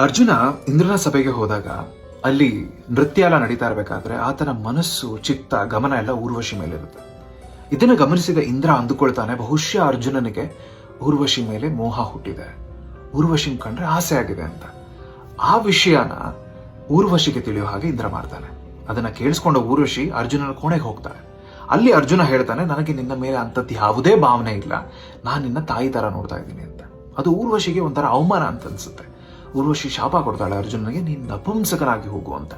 ಅರ್ಜುನ ಇಂದ್ರನ ಸಭೆಗೆ ಹೋದಾಗ ಅಲ್ಲಿ ನೃತ್ಯ ಎಲ್ಲ ನಡೀತಾ ಇರಬೇಕಾದ್ರೆ ಆತನ ಮನಸ್ಸು, ಚಿತ್ತ, ಗಮನ ಎಲ್ಲ ಊರ್ವಶಿ ಮೇಲಿರುತ್ತೆ. ಇದನ್ನು ಗಮನಿಸಿದ ಇಂದ್ರ ಅಂದುಕೊಳ್ತಾನೆ, ಬಹುಶಃ ಅರ್ಜುನನಿಗೆ ಊರ್ವಶಿ ಮೇಲೆ ಮೋಹ ಹುಟ್ಟಿದೆ. ಊರ್ವಶಿನ ಕಂಡ್ರೆ ಆಸೆ ಆಗಿದೆ ಅಂತ. ಆ ವಿಷಯನ ಊರ್ವಶಿಗೆ ತಿಳಿಯೋ ಹಾಗೆ ಇಂದ್ರ ಮಾಡ್ತಾನೆ. ಅದನ್ನ ಕೇಳಿಸ್ಕೊಂಡ ಊರ್ವಶಿ ಅರ್ಜುನನ ಕೋಣೆಗೆ ಹೋಗ್ತಾನೆ. ಅಲ್ಲಿ ಅರ್ಜುನ ಹೇಳ್ತಾನೆ, ನನಗೆ ನಿನ್ನ ಮೇಲೆ ಅಂಥದ್ದು ಯಾವುದೇ ಭಾವನೆ ಇಲ್ಲ. ನಾನು ನಿನ್ನ ತಾಯಿ ತರ ನೋಡ್ತಾ ಇದ್ದೀನಿ ಅಂತ. ಅದು ಊರ್ವಶಿಗೆ ಒಂಥರ ಅವಮಾನ ಅಂತ ಅನ್ಸುತ್ತೆ. ಊರ್ವಶಿ ಶಾಪ ಕೊಡ್ತಾಳೆ ಅರ್ಜುನನಿಗೆ, ನೀನು ನಪುಂಸಕನಾಗಿ ಹೋಗು ಅಂತ.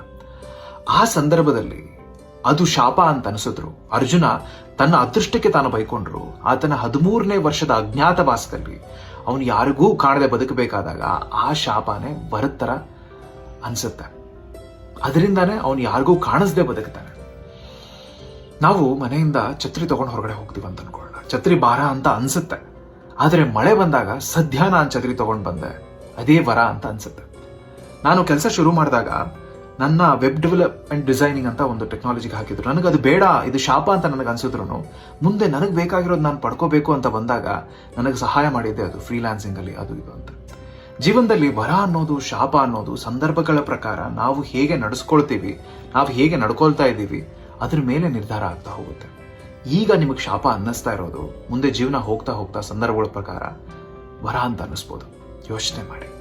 ಆ ಸಂದರ್ಭದಲ್ಲಿ ಅದು ಶಾಪ ಅಂತ ಅನಿಸಿದ್ರು. ಅರ್ಜುನ ತನ್ನ ಅದೃಷ್ಟಕ್ಕೆ ತಾನು ಬೈಕೊಂಡ್ರು. ಆತನ ಹದಿಮೂರನೇ ವರ್ಷದ ಅಜ್ಞಾತವಾಸದಲ್ಲಿ ಅವನು ಯಾರಿಗೂ ಕಾಣದೆ ಬದುಕಬೇಕಾದಾಗ ಆ ಶಾಪನೇ ಬರುತ್ತರ ಅನ್ಸುತ್ತೆ. ಅದರಿಂದಾನೇ ಅವನು ಯಾರಿಗೂ ಕಾಣಿಸ್ದೆ ಬದುಕ್ತಾನೆ. ನಾವು ಮನೆಯಿಂದ ಛತ್ರಿ ತಗೊಂಡು ಹೊರಗಡೆ ಹೋಗ್ತೀವಿ ಅಂತ ಅನ್ಕೊಳ್ಳೋಣ. ಛತ್ರಿ ಬಾರ ಅಂತ ಅನ್ಸುತ್ತೆ. ಆದರೆ ಮಳೆ ಬಂದಾಗ ಸದ್ಯ ನಾನು ಛತ್ರಿ ತಗೊಂಡು ಬಂದೆ. ಅದೇ ವರ ಅಂತ ಅನ್ಸುತ್ತೆ. ನಾನು ಕೆಲಸ ಶುರು ಮಾಡಿದಾಗ ನನ್ನ ವೆಬ್ ಡೆವಲಪ್ಮೆಂಟ್ ಡಿಸೈನಿಂಗ್ ಅಂತ ಒಂದು ಟೆಕ್ನಾಲಜಿಗೆ ಹಾಕಿದ್ರು. ನನಗೆ ಅದು ಬೇಡ, ಇದು ಶಾಪ ಅಂತ ನನಗೆ ಅನ್ಸಿದ್ರು ಮುಂದೆ ನನಗೆ ಬೇಕಾಗಿರೋದು ನಾನು ಪಡ್ಕೋಬೇಕು ಅಂತ ಬಂದಾಗ ನನಗೆ ಸಹಾಯ ಮಾಡಿದ್ದೆ ಅದು ಫ್ರೀಲ್ಯಾನ್ಸಿಂಗ್ ಅಲ್ಲಿ, ಅದು ಇದು ಅಂತ. ಜೀವನದಲ್ಲಿ ವರ ಅನ್ನೋದು, ಶಾಪ ಅನ್ನೋದು, ಸಂದರ್ಭಗಳ ಪ್ರಕಾರ ನಾವು ಹೇಗೆ ನಡೆಸ್ಕೊಳ್ತೀವಿ, ನಾವು ಹೇಗೆ ನಡ್ಕೊಳ್ತಾ ಇದ್ದೀವಿ, ಅದ್ರ ಮೇಲೆ ನಿರ್ಧಾರ ಆಗ್ತಾ ಹೋಗುತ್ತೆ. ಈಗ ನಿಮಗೆ ಶಾಪ ಅನ್ನಿಸ್ತಾ ಇರೋದು, ಮುಂದೆ ಜೀವನ ಹೋಗ್ತಾ ಹೋಗ್ತಾ ಸಂದರ್ಭಗಳ ಪ್ರಕಾರ ವರ ಅಂತ ಅನ್ನಿಸ್ಬೋದು. 吉手まり